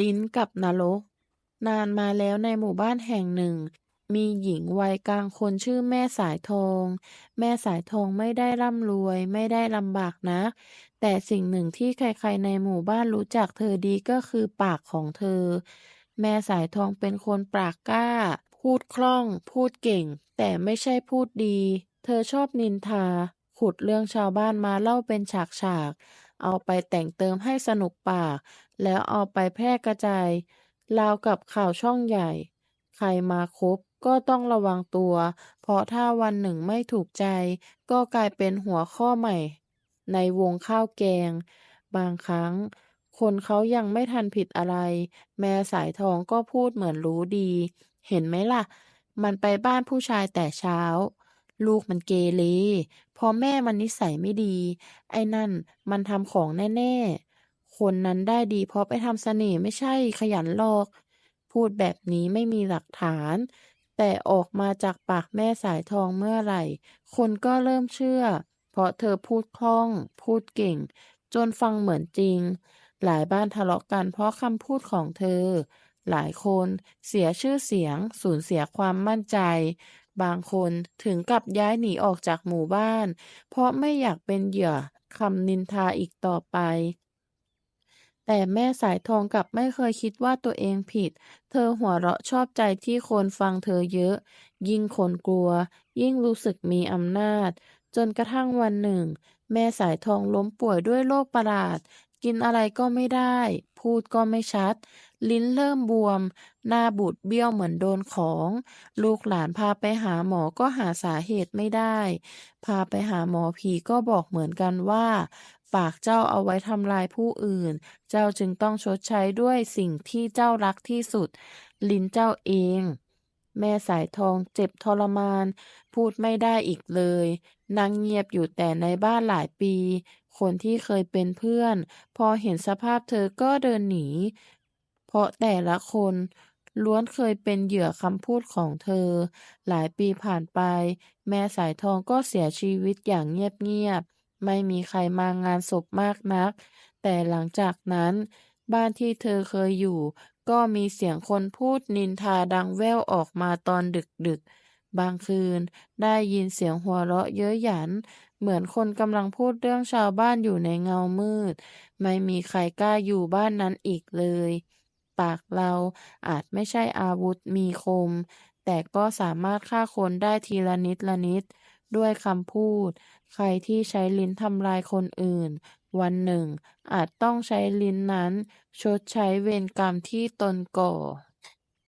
ลิ้นกับนรก นานมาแล้วในหมู่บ้านแห่งหนึ่ง มีหญิงวัยกลางคนชื่อแม่สายทอง แม่สายทองไม่ได้ร่ำรวยไม่ได้ลำบากนักแต่สิ่งหนึ่งที่ใครๆในหมู่บ้านรู้จักเธอดีก็คือปากของเธอ แม่สายทองเป็นคนปากกล้า พูดคล่อง พูดเก่ง แต่ไม่ใช่พูดดี เธอชอบนินทา ขุดเรื่องชาวบ้านมาเล่าเป็นฉากๆ เอาไปแต่งเติมให้สนุกปาก แล้วเอาไปแพร่กระจายราวกับข่าวช่องใหญ่ ใครมาคบก็ต้องระวังตัว เพราะถ้าวันหนึ่งไม่ถูกใจ ก็กลายเป็นหัวข้อใหม่ ในวงข้าวแกง บางครั้ง คนเขายังไม่ทันผิดอะไร แม่สายทองก็พูดเหมือนรู้ดี เห็นไหมล่ะ มันไปบ้านผู้ชายแต่เช้า ลูกมันเกเร พราะแม่มันนิสัยไม่ดี ไอ้นั่นมันทำของแน่ ๆ คนนั้นได้ดีเพราะไปทำเสน่ห์ไม่ใช่ขยันหรอก พูดแบบนี้ไม่มีหลักฐาน แต่ออกมาจากปากแม่สายทองเมื่อไหร่ คนก็เริ่มเชื่อ เพราะเธอพูดคล่อง พูดเก่ง จนฟังเหมือนจริง หลายบ้านทะเลาะกันเพราะคำพูดของเธอหลายคนเสียชื่อเสียง สูญเสียความมั่นใจ บางคนถึงกับย้ายหนีออกจากหมู่บ้าน เพราะไม่อยากเป็นเหยื่อคำนินทาอีกต่อไป แต่แม่สายทองกลับไม่เคยคิดว่าตัวเองผิด เธอหัวเราะชอบใจที่คนฟังเธอเยอะ ยิ่งคนกลัว ยิ่งรู้สึกมีอำนาจ จนกระทั่งวันหนึ่ง แม่สายทองล้มป่วยด้วยโรคประหลาด กินอะไรก็ไม่ได้ พูดก็ไม่ชัด ลิ้นเริ่มบวม หน้าบูดเบี้ยวเหมือนโดนของ ลูกหลานพาไปหาหมอก็หาสาเหตุไม่ได้ พาไปหาหมอผีก็บอกเหมือนกันว่า ปากเจ้าเอาไว้ทำลายผู้อื่น เจ้าจึงต้องชดใช้ด้วยสิ่งที่เจ้ารักที่สุด ลิ้นเจ้าเอง แม่สายทองเจ็บทรมาน พูดไม่ได้อีกเลยนั่งเงียบอยู่แต่ในบ้านหลายปีคนที่เคยเป็นเพื่อน พอเห็นสภาพเธอก็เดินหนี เพราะแต่ละคนล้วนเคยเป็นเหยื่อคำพูดของเธอ หลายปีผ่านไป แม่สายทองก็เสียชีวิตอย่างเงียบๆ ไม่มีใครมางานศพมากนัก แต่หลังจากนั้น บ้านที่เธอเคยอยู่ ก็มีเสียงคนพูดนินทาดังแว่วออกมาตอนดึกๆ บางคืนได้ยินเสียงหัวเราะเย้ยหยัน เหมือนคนกำลังพูดเรื่องชาวบ้านอยู่ในเงามืด ไม่มีใครกล้าอยู่บ้านนั้นอีกเลย ปากเราอาจไม่ใช่อาวุธมีคม แต่ก็สามารถฆ่าคนได้ทีละนิดละนิด ด้วยคำพูด ใครที่ใช้ลิ้นทำลายคนอื่น วันหนึ่ง อาจต้องใช้ลิ้นนั้น ชดใช้เวรกรรมที่ตนก่อ